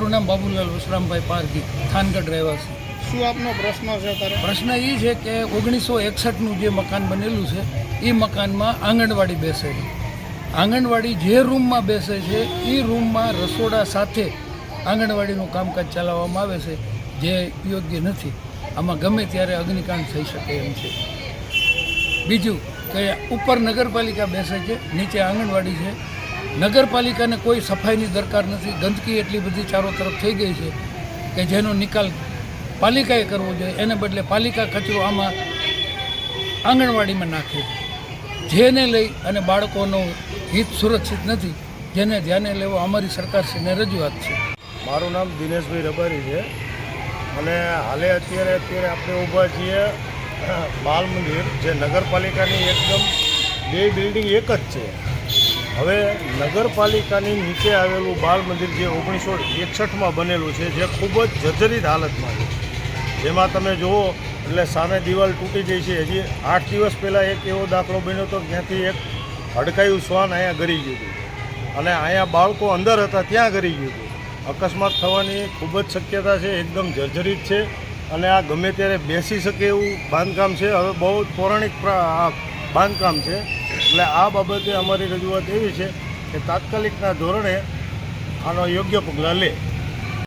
મારું નામ બાબુલાલ વસરામભાઈ પારકી થાનગઢ રહેવાસી. શું આપનો પ્રશ્ન છે પ્રશ્ન એ છે કે ઓગણીસો એકસઠનું જે મકાન બનેલું છે એ મકાનમાં આંગણવાડી બેસે છે આંગણવાડી જે રૂમમાં બેસે છે એ રૂમમાં રસોડા સાથે આંગણવાડીનું કામકાજ ચલાવવામાં આવે છે જે યોગ્ય નથી. આમાં ગમે ત્યારે અગ્નિકાંડ થઈ શકે એમ છે. બીજું કે ઉપર નગરપાલિકા બેસે છે નીચે આંગણવાડી છે નગરપાલિકાને કોઈ સફાઈની દરકાર નથી. ગંદકી એટલી બધી ચારો તરફ થઈ ગઈ છે કે જેનો નિકાલ પાલિકાએ કરવો જોઈએ. એને બદલે પાલિકા કચરો આમાં આંગણવાડીમાં નાખે. જેને લઈ અને બાળકોનું હિત સુરક્ષિત નથી, જેને ધ્યાને લેવો અમારી સરકારશ્રીને રજૂઆત છે. મારું નામ દિનેશભાઈ રબારી છે. અને હાલે અત્યારે અત્યારે આપણે ઊભા છીએ બાલ મંદિર જે નગરપાલિકાની એકદમ બે બિલ્ડિંગ એક જ છે. હવે નગરપાલિકાની નીચે આવેલું બાળ મંદિર જે ઓગણીસો એકસઠમાં બનેલું છે, જે ખૂબ જ જર્જરિત હાલતમાં છે. જેમાં તમે જુઓ, એટલે સામે દિવાલ તૂટી ગઈ છે. હજી આઠ દિવસ પહેલાં એક એવો દાખલો બન્યો હતો જ્યાંથી એક હડકાયું શ્વાન અહીંયા ગરી ગયું હતું. અને અહીંયા બાળકો અંદર હતા, ત્યાં ગરી ગયું હતું. અકસ્માત થવાની ખૂબ જ શક્યતા છે, એકદમ જર્જરિત છે. અને આ ગમે ત્યારે બેસી શકે એવું બાંધકામ છે. હવે બહુ પૌરાણિક બાંધકામ છે. એટલે આ બાબતે અમારી રજૂઆત એવી છે કે તાત્કાલિકના ધોરણે આનો યોગ્ય પગલાં લે.